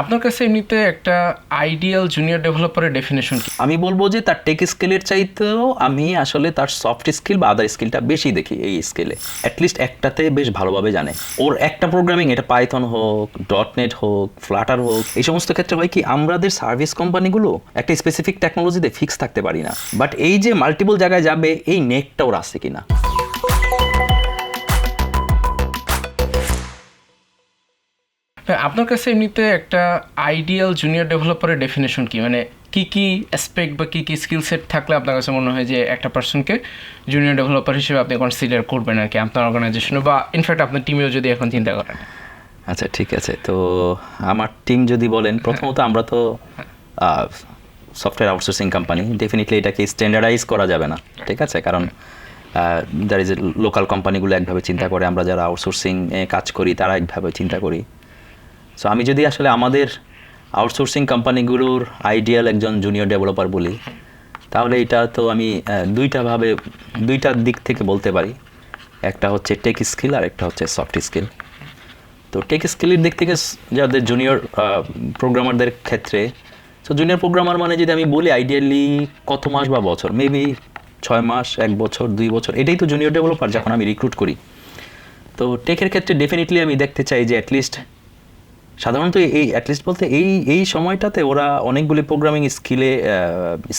আপনার কাছে এমনিতে একটা আইডিয়াল জুনিয়র ডেভেলপারের ডেফিনেশন কি? আমি বলব যে তার টেক স্কিলের চাইতেও আমি আসলে তার সফট স্কিল বা আদার স্কিলটা বেশি দেখি এই স্কিলে অ্যাটলিস্ট একটাতে বেশ ভালোভাবে জানে। ওর একটা প্রোগ্রামিং এটা পাইথন হোক ডট নেট হোক ফ্লাটার হোক, এই সমস্ত ক্ষেত্রে হয় কি, আমাদের সার্ভিস কোম্পানিগুলো একটা স্পেসিফিক টেকনোলজিতে ফিক্স থাকতে পারি না। বাট এই যে মাল্টিপল জায়গায় যাবে, এই নেটটা ওর আছে কিনা। আপনার কাছে এমনিতে একটা আইডিয়াল জুনিয়র ডেভেলপারের ডেফিনেশন কি? মানে কি কি অ্যাসপেক্ট বা কী কী স্কিল সেট থাকলে আপনার কাছে মনে হয় যে একটা পার্সনকে জুনিয়র ডেভেলপার হিসেবে আপনি কনসিডার করবেন আর কি আপনার অর্গানাইজেশনে বা ইনফ্যাক্ট আপনার টিমেও যদি এখন চিন্তা করেন। আচ্ছা ঠিক আছে। তো আমার টিম যদি বলেন প্রথমত আমরা তো সফটওয়্যার আউটসোর্সিং কোম্পানি ডেফিনেটলি এটাকে স্ট্যান্ডার্ডাইজ করা যাবে না ঠিক আছে? কারণ দ্যার ইজ লোকাল কোম্পানিগুলো একভাবে চিন্তা করে। আমরা যারা আউটসোর্সিং এ কাজ করি তারা একভাবে চিন্তা করি। সো আমি যদি আসলে আমাদের আউটসোর্সিং কোম্পানিগুলোর আইডিয়াল একজন জুনিয়র ডেভেলপার বলি, তাহলে এটা তো আমি দুইটাভাবে দুইটা দিক থেকে বলতে পারি। একটা হচ্ছে টেক স্কিল আর একটা হচ্ছে সফট স্কিল তো টেক স্কিলের দিক থেকে যাদের জুনিয়র প্রোগ্রামারদের ক্ষেত্রে সো জুনিয়র প্রোগ্রামার মানে যদি আমি বলি আইডিয়ালি কত মাস বা বছর? মেবি ছয় মাস, এক বছর, দুই বছর, এটাই তো জুনিয়র ডেভেলপার যখন আমি রিক্রুট করি। তো টেকের ক্ষেত্রে ডেফিনেটলি আমি দেখতে চাই যে অ্যাটলিস্ট সাধারণত এই অ্যাটলিস্ট বলতে এই এই সময়টাতে ওরা অনেকগুলি প্রোগ্রামিং স্কিলে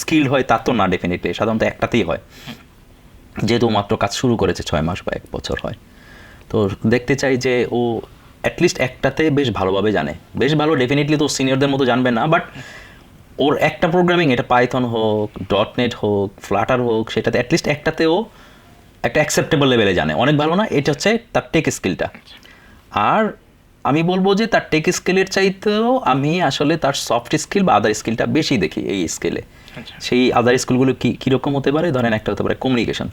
স্কিল হয়, তা তো না ডেফিনেটলি সাধারণত একটাতেই হয়। যেহেতু মাত্র কাজ শুরু করেছে, ছয় মাস বা এক বছর হয়। তো দেখতে চাই যে ও অ্যাটলিস্ট একটাতে বেশ ভালোভাবে জানে। বেশ ভালো ডেফিনেটলি তো সিনিয়রদের মতো জানবে না বাট ওর একটা প্রোগ্রামিং এটা পাইথন হোক ডট নেট হোক ফ্লাটার হোক, সেটাতে অ্যাটলিস্ট একটাতে ও একটা অ্যাকসেপ্টেবল লেভেলে জানে। অনেক ভালো না, এটা হচ্ছে তার টেক স্কিলটা আর আমি বলব যে তার টেক স্কিলের চাইতেও আমি আসলে তার সফট স্কিল বা আদার স্কিলটা বেশি দেখি এই স্কিলে আচ্ছা। সেই আদার স্কিলগুলো কি কীরকম হতে পারে? ধরেন একটা হতে পারে কমিউনিকেশন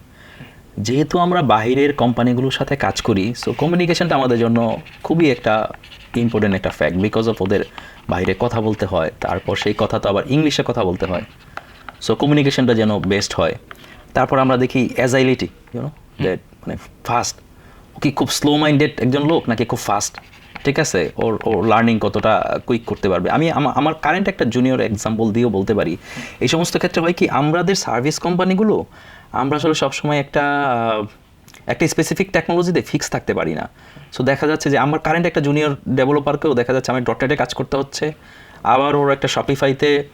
যেহেতু আমরা বাইরের কোম্পানিগুলোর সাথে কাজ করি সো কমিউনিকেশনটা আমাদের জন্য খুবই একটা ইম্পর্টেন্ট একটা ফ্যাক্ট বিকজ অফ ওদের বাইরে কথা বলতে হয় তারপর সেই কথা তো আবার ইংলিশে কথা বলতে হয়। সো কমিউনিকেশনটা যেন বেস্ট হয়। তারপর আমরা দেখি অ্যাজাইলিটি ইউনো দ্যাট মানে ফাস্ট ও কি খুব স্লো মাইন্ডেড একজন লোক নাকি খুব ফাস্ট ঠিক আছে, ওর ওর লার্নিং কতটা কুইক করতে পারবে। আমি আমা- আমার কারেন্ট একটা জুনিয়র এক্সাম্পল দিয়েও বলতে পারি। এই সমস্ত ক্ষেত্রে হয় কি, আমাদের সার্ভিস কোম্পানিগুলো আমরা আসলে সবসময় একটা একটা স্পেসিফিক টেকনোলজিতে ফিক্স থাকতে পারি না। সো দেখা যাচ্ছে যে আমার কারেন্ট একটা জুনিয়র ডেভেলপারকেও দেখা যাচ্ছে আমি ডটেটে কাজ করতে হচ্ছে। আবার ওর একটা শপিফাইতে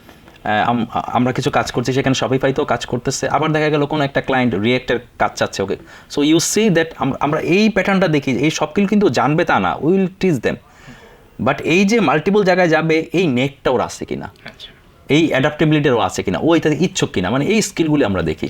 আমরা কিছু কাজ করছি সেখানে শপিফাইতেও কাজ করতেছে। আবার দেখা গেল কোনো একটা ক্লায়েন্ট রিয়েক্টের কাজ চাচ্ছে okay so you see that আমরা এই প্যাটার্নটা দেখি এই সব কিছু কিন্তু জানবে তা না উইল টিচ দেম বাট এই যে মাল্টিপল জায়গায় যাবে এই নেকটা ওর আছে কিনা? এই এই অ্যাডাপ্টেবিলিটিরও আছে কিনা? ও এটা ইচ্ছুক কিনা? মানে এই স্কিলগুলি আমরা দেখি।